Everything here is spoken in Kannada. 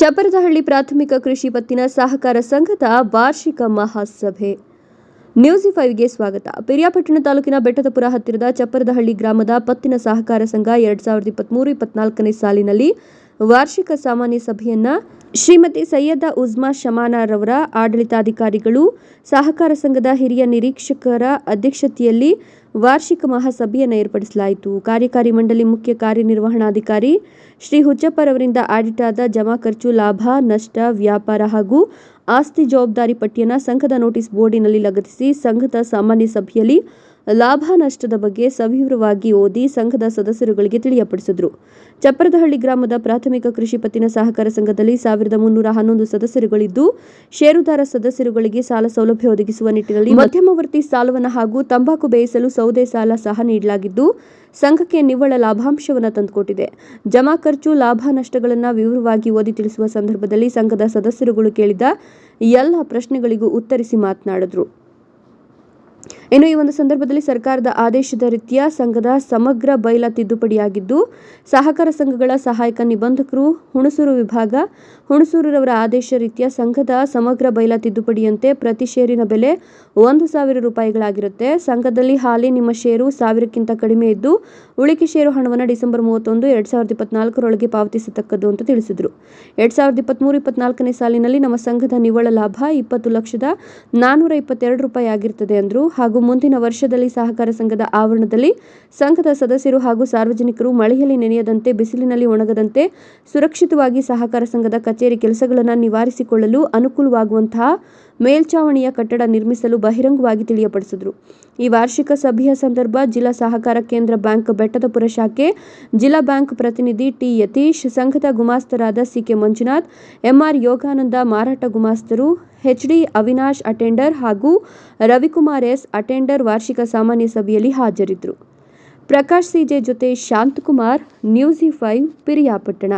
ಚಪ್ಪರದಹಳ್ಳಿ ಪ್ರಾಥಮಿಕ ಕೃಷಿ ಪತ್ತಿನ ಸಹಕಾರ ಸಂಘದ ವಾರ್ಷಿಕ ಮಹಾಸಭೆ. ನ್ಯೂಸ್ ಫೈವ್ಗೆ ಸ್ವಾಗತ. ಪಿರಿಯಾಪಟ್ಟಣ ತಾಲೂಕಿನ ಬೆಟ್ಟದಪುರ ಹತ್ತಿರದ ಚಪ್ಪರದಹಳ್ಳಿ ಗ್ರಾಮದ ಪತ್ತಿನ ಸಹಕಾರ ಸಂಘ ಎರಡ್ ಸಾವಿರದ ಇಪ್ಪತ್ಮೂರು ಇಪ್ಪತ್ನಾಲ್ಕನೇ ಸಾಲಿನಲ್ಲಿ ವಾರ್ಷಿಕ ಸಾಮಾನ್ಯ ಸಭೆಯನ್ನ ಶ್ರೀಮತಿ ಸೈಯದ ಉಜ್ಮಾ ಶಮಾನಾರವರ ಆಡಳಿತಾಧಿಕಾರಿಗಳು, ಸಹಕಾರ ಸಂಘದ ಹಿರಿಯ ನಿರೀಕ್ಷಕರ ಅಧ್ಯಕ್ಷತೆಯಲ್ಲಿ ವಾರ್ಷಿಕ ಮಹಾಸಭೆಯನ್ನು ಏರ್ಪಡಿಸಲಾಯಿತು. ಕಾರ್ಯಕಾರಿ ಮಂಡಳಿ ಮುಖ್ಯ ಕಾರ್ಯನಿರ್ವಹಣಾಧಿಕಾರಿ ಶ್ರೀ ಹುಚ್ಚಪ್ಪರವರಿಂದ ಆಡಿಟ್ ಆದ ಜಮಾ ಖರ್ಚು, ಲಾಭ, ನಷ್ಟ, ವ್ಯಾಪಾರ ಹಾಗೂ ಆಸ್ತಿ ಜವಾಬ್ದಾರಿ ಪಟ್ಟಿಯನ್ನು ಸಂಘದ ನೋಟಿಸ್ ಬೋರ್ಡಿನಲ್ಲಿ ಲಗತ್ತಿಸಿ ಸಂಘದ ಸಾಮಾನ್ಯ ಸಭೆಯಲ್ಲಿ ಲಾಭ, ನಷ್ಟದ ಬಗ್ಗೆ ಸವಿವರವಾಗಿ ಓದಿ ಸಂಘದ ಸದಸ್ಯರುಗಳಿಗೆ ತಿಳಿಯಪಡಿಸಿದರು. ಚಪ್ಪರದಹಳ್ಳಿ ಗ್ರಾಮದ ಪ್ರಾಥಮಿಕ ಕೃಷಿ ಪತ್ತಿನ ಸಹಕಾರ ಸಂಘದಲ್ಲಿ ಸಾವಿರದ ಮುನ್ನೂರ ಹನ್ನೊಂದು ಸದಸ್ಯರುಗಳಿದ್ದು, ಷೇರುದಾರ ಸದಸ್ಯರುಗಳಿಗೆ ಸಾಲ ಸೌಲಭ್ಯ ಒದಗಿಸುವ ನಿಟ್ಟಿನಲ್ಲಿ ಮಧ್ಯಮವರ್ತಿ ಸಾಲವನ್ನು ಹಾಗೂ ತಂಬಾಕು ಬೇಯಿಸಲು ಸೌದೆ ಸಾಲ ಸಹ ನೀಡಲಾಗಿದ್ದು, ಸಂಘಕ್ಕೆ ನಿವ್ವಳ ಲಾಭಾಂಶವನ್ನು ತಂದುಕೊಟ್ಟಿದೆ. ಜಮಾ ಖರ್ಚು, ಲಾಭ ನಷ್ಟಗಳನ್ನು ವಿವರವಾಗಿ ಓದಿ ತಿಳಿಸುವ ಸಂದರ್ಭದಲ್ಲಿ ಸಂಘದ ಸದಸ್ಯರುಗಳು ಕೇಳಿದ ಎಲ್ಲ ಪ್ರಶ್ನೆಗಳಿಗೂ ಉತ್ತರಿಸಿ ಮಾತನಾಡಿದರು. ಇನ್ನು ಈ ಒಂದು ಸಂದರ್ಭದಲ್ಲಿ ಸರ್ಕಾರದ ಆದೇಶದ ರೀತಿಯ ಸಂಘದ ಸಮಗ್ರ ಬೈಲ ತಿದ್ದುಪಡಿಯಾಗಿದ್ದು, ಸಹಕಾರ ಸಂಘಗಳ ಸಹಾಯಕ ನಿಬಂಧಕರು, ಹುಣಸೂರು ವಿಭಾಗ ಹುಣಸೂರುರವರ ಆದೇಶ ರೀತಿಯ ಸಂಘದ ಸಮಗ್ರ ಬೈಲ ತಿದ್ದುಪಡಿಯಂತೆ ಪ್ರತಿ ಷೇರಿನ ಬೆಲೆ ಒಂದು ಸಾವಿರ ರೂಪಾಯಿಗಳಾಗಿರುತ್ತೆ. ಸಂಘದಲ್ಲಿ ಹಾಲಿ ನಿಮ್ಮ ಷೇರು ಸಾವಿರಕ್ಕಿಂತ ಕಡಿಮೆ ಇದ್ದು, ಉಳಿಕೆ ಷೇರು ಹಣವನ್ನು ಡಿಸೆಂಬರ್ ಮೂವತ್ತೊಂದು, ಎರಡ್ ಸಾವಿರದ ಇಪ್ಪತ್ನಾಲ್ಕರೊಳಗೆ ಪಾವತಿಸತಕ್ಕದ್ದು ಅಂತ ತಿಳಿಸಿದರು. ಎರಡ್ ಸಾವಿರದ ಇಪ್ಪತ್ಮೂರು, ಇಪ್ಪತ್ನಾಲ್ಕನೇ ಸಾಲಿನಲ್ಲಿ ನಮ್ಮ ಸಂಘದ ನಿವ್ವಳ ಲಾಭ ಇಪ್ಪತ್ತು ಲಕ್ಷದ ನಾನ್ನೂರ ಇಪ್ಪತ್ತೆರಡು ರೂಪಾಯಿ ಆಗಿರುತ್ತದೆ ಎಂದರು ಹಾಗೂ ಮುಂದಿನ ವರ್ಷದಲ್ಲಿ ಸಹಕಾರ ಸಂಘದ ಆವರಣದಲ್ಲಿ ಸಂಘದ ಸದಸ್ಯರು ಹಾಗೂ ಸಾರ್ವಜನಿಕರು ಮಳೆಯಲ್ಲಿ ನೆನೆಯದಂತೆ, ಬಿಸಿಲಿನಲ್ಲಿ ಒಣಗದಂತೆ ಸುರಕ್ಷಿತವಾಗಿ ಸಹಕಾರ ಸಂಘದ ಕಚೇರಿ ಕೆಲಸಗಳನ್ನು ನಿವಾರಿಸಿಕೊಳ್ಳಲು ಅನುಕೂಲವಾಗುವಂತಹ ಮೇಲ್ಚಾವಣಿಯ ಕಟ್ಟಡ ನಿರ್ಮಿಸಲು ಬಹಿರಂಗವಾಗಿ ತಿಳಿಯಪಡಿಸಿದರು. ಈ ವಾರ್ಷಿಕ ಸಭೆಯ ಸಂದರ್ಭ ಜಿಲ್ಲಾ ಸಹಕಾರ ಕೇಂದ್ರ ಬ್ಯಾಂಕ್ ಬೆಟ್ಟದಪುರ ಶಾಖೆ ಜಿಲ್ಲಾ ಬ್ಯಾಂಕ್ ಪ್ರತಿನಿಧಿ ಟಿ. ಯತೀಶ್, ಸಂಘದ ಗುಮಾಸ್ತರಾದ ಸಿಕೆ ಮಂಜುನಾಥ್ ಎಂಆರ್ ಯೋಗಾನಂದ ಮಾರಾಟ ಗುಮಾಸ್ತರು ಎಚ್ಡಿ ಅವಿನಾಶ್ ಅಟೆಂಡರ್ ಹಾಗೂ ರವಿಕುಮಾರ್ ಎಸ್ ಅಟೆಂಡರ್ ವಾರ್ಷಿಕ ಸಾಮಾನ್ಯ ಸಭೆಯಲ್ಲಿ ಹಾಜರಿದ್ದರು. ಪ್ರಕಾಶ್ ಸಿಜೆ ಜೊತೆ ಶಾಂತಕುಮಾರ್, ನ್ಯೂಸ್ ಫೈವ್, ಪಿರಿಯಾಪಟ್ಟಣ.